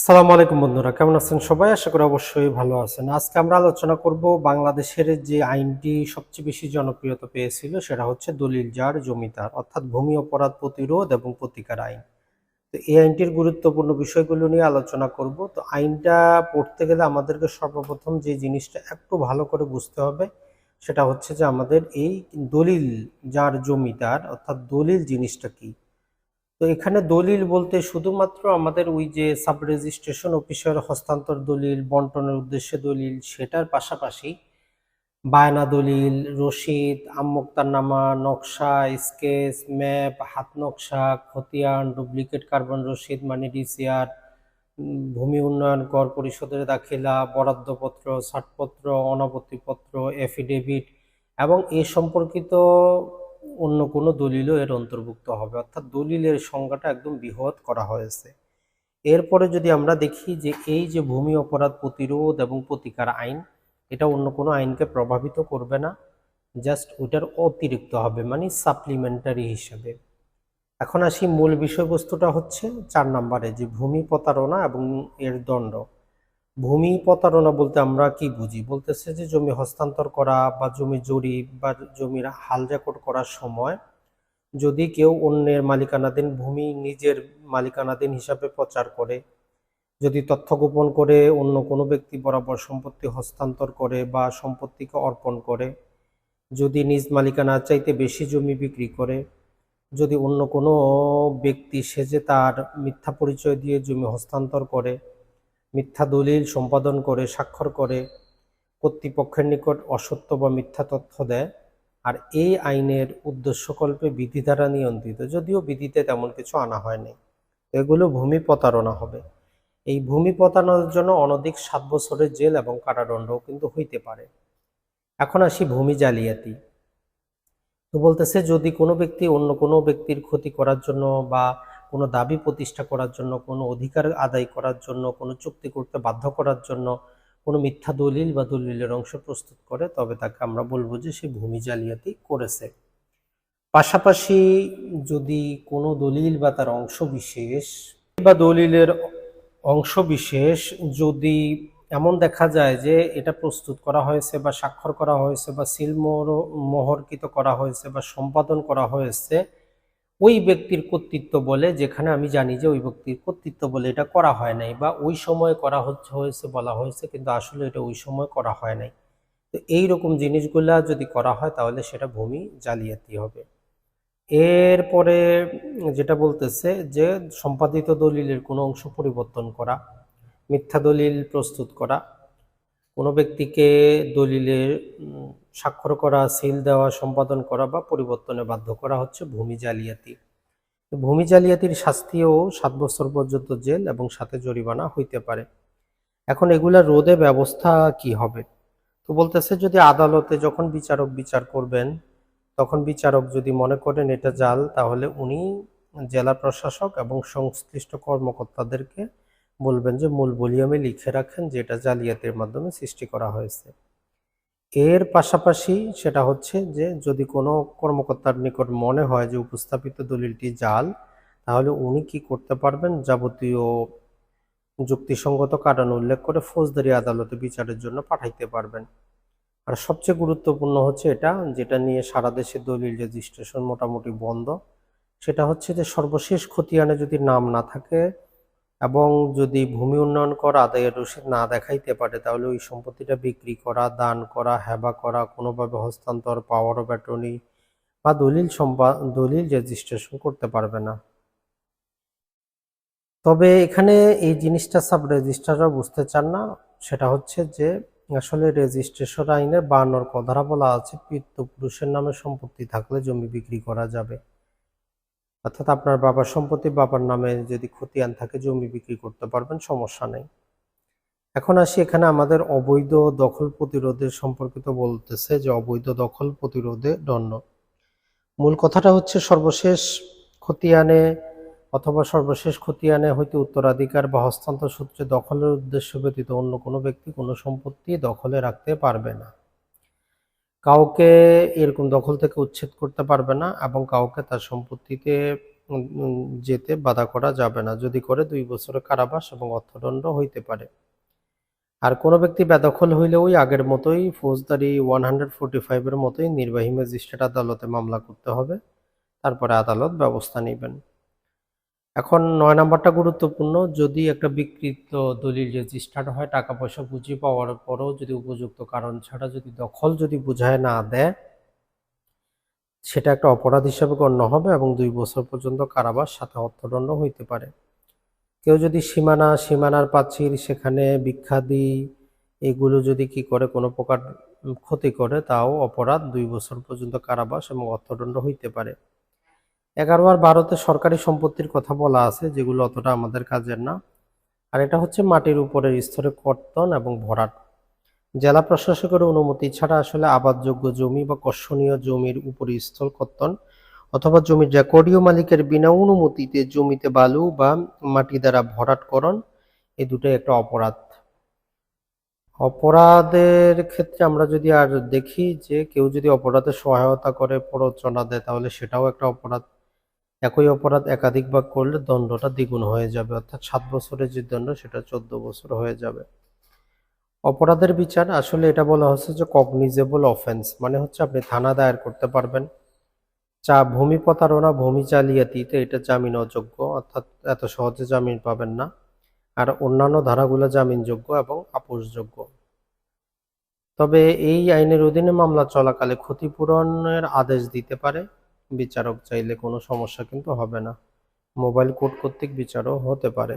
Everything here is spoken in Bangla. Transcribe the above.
আসসালামু আলাইকুম বন্ধুরা, কেমন আছেন সবাই? আশা করি অবশ্যই ভালো আছেন। আজকে আমরা আলোচনা করব বাংলাদেশের যে আইনটি সবচেয়ে বেশি জনপ্রিয়তা পেয়েছিল সেটা হচ্ছে দলিল জার জমিদার, অর্থাৎ ভূমি অপরাধ প্রতিরোধ এবং প্রতিকার আইন। তো এই আইনটির গুরুত্বপূর্ণ বিষয়গুলো নিয়ে আলোচনা করব। তো আইনটা পড়তে গেলে আমাদেরকে সর্বপ্রথম যে জিনিসটা একটু ভালো করে বুঝতে হবে, সেটা হচ্ছে যে আমাদের এই দলিল যার জমিদার, অর্থাৎ দলিল জিনিসটা কি? তো এখানে দলিল বলতে শুধুমাত্র আমাদের ওই যে সাব রেজিস্ট্রেশন অফিসের হস্তান্তর দলিল, বন্টনের উদ্দেশ্যে দলিল, সেটার পাশাপাশি বায়না দলিল রসিদ আমোক্তারনামা নকশা, স্কেচ, ম্যাপ, হাত নকশা, খতিয়ান, ডুপ্লিকেট কার্বন রশিদ মানে ডিসিআর ভূমি উন্নয়ন, কর পরিষদের দাখিলা, বরাদ্দপত্র, ছাড়পত্র অনাপত্তিপত্র এফিডেভিট এবং এ সম্পর্কিত অন্য কোনো দলিলও এর অন্তর্ভুক্ত হবে। অর্থাৎ দলিলের সংজ্ঞাটা একদম বৃহৎ করা হয়েছে। এরপরে যদি আমরা দেখি যে এই যে ভূমি অপরাধ প্রতিরোধ এবং প্রতিকার আইন, এটা অন্য কোনো আইনকে প্রভাবিত করবে না। জাস্ট ওটার অতিরিক্ত হবে মানে সাপ্লিমেন্টারি হিসেবে। এখন আসি মূল বিষয়বস্তুটা হচ্ছে, চার নম্বরে যে ভূমি প্রতারণা এবং এর দণ্ড। ভূমি প্রতারণা বলতে আমরা কি বুঝি? বলতেছে যে জমি হস্তান্তর করা বা জমি জরিপ বা জমির হাল রেকর্ড করার সময় যদি কেউ অন্যের মালিকানাধীন ভূমি নিজের মালিকানাধীন হিসাবে প্রচার করে, যদি তথ্য গোপন করে অন্য কোনো ব্যক্তি বরাবর সম্পত্তি হস্তান্তর করে বা সম্পত্তিকে অর্পণ করে, যদি নিজ মালিকানা চাইতে বেশি জমি বিক্রি করে, যদি অন্য কোনো ব্যক্তি সেজে তার মিথ্যা পরিচয় দিয়ে জমি হস্তান্তর করে মিথ্যা দলিল সম্পাদন করে, স্বাক্ষর করে, কর্তৃপক্ষের নিকট অসত্য বা মিথ্যা তথ্য দেয় আর এই আইনের উদ্দেশ্যকল্পে বিধি দ্বারা নিয়ন্ত্রিত। যদিও বিধিতে তেমন কিছু আনা হয়নি। এগুলো ভূমি প্রতারণা হবে। এই ভূমি প্রতারণার জন্য অনধিক সাত বছরের জেল এবং কারাদণ্ডও কিন্তু হইতে পারে। এখন আসি ভূমি জালিয়াতি। তো বলতেছে, যদি কোনো ব্যক্তি অন্য কোনো ব্যক্তির ক্ষতি করার জন্য বা কোনো দাবি প্রতিষ্ঠা করার জন্য, কোনো অধিকার আদায় করার জন্য, কোনো চুক্তি করতে বাধ্য করার জন্য কোনো মিথ্যা দলিল বা দলিলের অংশ প্রস্তুত করে, তবে তাকে আমরা বলব যে সে ভূমি জালিয়াতি করেছে। পাশাপাশি যদি কোনো দলিল বা তার অংশ বিশেষ বা দলিলের অংশ বিশেষ যদি এমন দেখা যায় যে এটা প্রস্তুত করা হয়েছে বা স্বাক্ষর করা হয়েছে বা সিল মোহর- মোহরকৃত করা হয়েছে বা সম্পাদন করা হয়েছে ওই ব্যক্তির কর্তৃত্ব বলে, যেখানে আমি জানি যে ওই ব্যক্তির কর্তৃত্ব বলে এটা করা হয় নাই বা ওই সময় করা হচ্ছে, হয়েছে, বলা হয়েছে, কিন্তু আসলে এটা ওই সময় করা হয় নাই। তো এই রকম জিনিসগুলা যদি করা হয়, তাহলে সেটা ভূমি জালিয়াতি হবে। এরপরে যেটা বলতেছে যে, সম্পাদিত দলিলের কোনো অংশ পরিবর্তন করা, মিথ্যা দলিল প্রস্তুত করা কোনো ব্যক্তিকে দলিলের উম, স্বাক্ষর করা সিল দেওয়া সম্পাদন করা বা পরিবর্তনে বাধ্য করা হচ্ছে ভূমি জালিয়াতি। ভূমি জালিয়াতির শাস্তিও সাত বছর পর্যন্ত জেল এবং সাথে জরিমানা হইতে পারে। এখন এগুলা রোধে ব্যবস্থা কি হবে? তো বলতেছে যদি আদালতে যখন বিচারক বিচার করবেন তখন বিচারক যদি মনে করেন এটা জাল তাহলে উনি জেলা প্রশাসক এবং সংশ্লিষ্ট কর্মকর্তাদেরকে বলবেন যে মূল ভলিউমে লিখে রাখেন যে এটা জালিয়াতির মাধ্যমে সৃষ্টি করা হয়েছে। এর পাশাপাশি সেটা হচ্ছে যে যদি কোনো কর্মকর্তার নিকট মনে হয় যে উপস্থাপিত দলিলটি জাল, তাহলে উনি কি করতে পারবেন? যাবতীয় যুক্তিসঙ্গত কারণ উল্লেখ করে ফৌজদারি আদালতে বিচারের জন্য পাঠাইতে পারবেন। আর সবচেয়ে গুরুত্বপূর্ণ হচ্ছে এটা, যেটা নিয়ে সারা দেশে দলিল রেজিস্ট্রেশন মোটামুটি বন্ধ। সেটা হচ্ছে যে সর্বশেষ খতিয়ানে যদি নাম না থাকে এবং যদি ভূমি উন্নয়ন কর আদায়ের রসিদ না দেখাইতে পারে, তাহলে ওই সম্পত্তিটা বিক্রি করা, দান করা, হেবা করা, কোনোভাবে হস্তান্তর পাওয়ার অফ অ্যাটর্নি বা দলিল সম্পা, দলিল রেজিস্ট্রেশন করতে পারবে না। তবে এখানে এই জিনিসটা সাব রেজিস্ট্রাররা বুঝতে চান না, সেটা হচ্ছে যে আসলে রেজিস্ট্রেশন আইনের বায়ান্নর কথারা বলা আছে পিতৃপুরুষের নামে সম্পত্তি থাকলে জমি বিক্রি করা যাবে। অর্থাৎ আপনার বাবার সম্পত্তি বাবার নামে যদি খতিয়ান থাকে, জমি বিক্রি করতে পারবেন, সমস্যা নেই। এখন আসি এখানে আমাদের অবৈধ দখল প্রতিরোধের সম্পর্কিত বলতেছে যে অবৈধ দখল প্রতিরোধে দণ্ড। মূল কথাটা হচ্ছে সর্বশেষ খতিয়ানে অথবা সর্বশেষ খতিয়ানে হইতে উত্তরাধিকার বা হস্তান্তর সূত্রে দখলের উদ্দেশ্য ব্যতীত অন্য কোনো ব্যক্তি কোনো সম্পত্তি দখলে রাখতে পারবে না। কাউকে এরকম দখল থেকে উচ্ছেদ করতে পারবে না এবং কাউকে তার সম্পত্তিতে যেতে বাধা করা যাবে না। যদি করে দুই বছরের কারাবাস এবং অর্থদণ্ড হইতে পারে। আর কোনো ব্যক্তি বেদখল হইলে ওই আগের মতোই ফৌজদারি ওয়ান হান্ড্রেড ফোর্টি ফাইভের মতোই নির্বাহী ম্যাজিস্ট্রেট আদালতে মামলা করতে হবে। তারপরে আদালত ব্যবস্থা নেবেন। এখন নয় নাম্বারটা গুরুত্বপূর্ণ, যদি একটা বিকৃত দলিল রেজিস্টার্ড হয় টাকা পয়সা বুঝিয়ে পাওয়ার পরেও যদি উপযুক্ত কারণ ছাড়া যদি দখল যদি বুঝায় না দেয়, সেটা একটা অপরাধ হিসাবে গণ্য হবে এবং দুই বছর পর্যন্ত কারাবাস সাথে অর্থদণ্ড হইতে পারে। কেউ যদি সীমানা, সীমানার প্রাচীর, সেখানে বিখ্যাদি এগুলো যদি কি করে কোনো প্রকার ক্ষতি করে, তাও অপরাধ দুই বছর পর্যন্ত কারাবাস এবং অর্থদণ্ড হইতে পারে। এগারো আর বারোতে সরকারি সম্পত্তির কথা বলা আছে, যেগুলো অতটা আমাদের কাজের না। আর এটা হচ্ছে মাটির উপরের স্তরে কর্তন এবং ভরাট। জেলা প্রশাসকের অনুমতি ছাড়া আসলে আবাদযোগ্য জমি বা কর্ষণীয় জমির উপরিস্থল কর্তন অথবা জমির রেকর্ডীয় মালিকের বিনা অনুমতিতে জমিতে বালু বা মাটি দ্বারা ভরাটকরণ এই দুটোই একটা অপরাধ। অপরাধের ক্ষেত্রে আমরা যদি আর দেখি যে কেউ যদি অপরাধে সহায়তা করে প্ররোচনা দেয়, তাহলে সেটাও একটা অপরাধ। একই অপরাধ একাধিকবার করলে দণ্ডটা দ্বিগুণ হয়ে যাবে, অর্থাৎ সাত বছরের যে দণ্ড সেটা চোদ্দ বছর হয়ে যাবে। অপরাধের বিচার, আসলে এটা বলা হচ্ছে যে কগনিজেবল অফেন্স মানে হচ্ছে আপনি থানা দায়ের করতে পারবেন। চা ভূমি প্রতারণা, ভূমি জালিয়াতিতে এটা জামিন অযোগ্য, অর্থাৎ এত সহজে জামিন পাবেন না। আর অন্যান্য ধারাগুলো জামিনযোগ্য এবং আপোষযোগ্য। তবে এই আইনের অধীনে মামলা চলাকালে ক্ষতিপূরণের আদেশ দিতে পারে। বিচারক চাইলে কোনো সমস্যা কিন্তু হবে না। মোবাইল কোর্ট কর্তৃক বিচারও হতে পারে।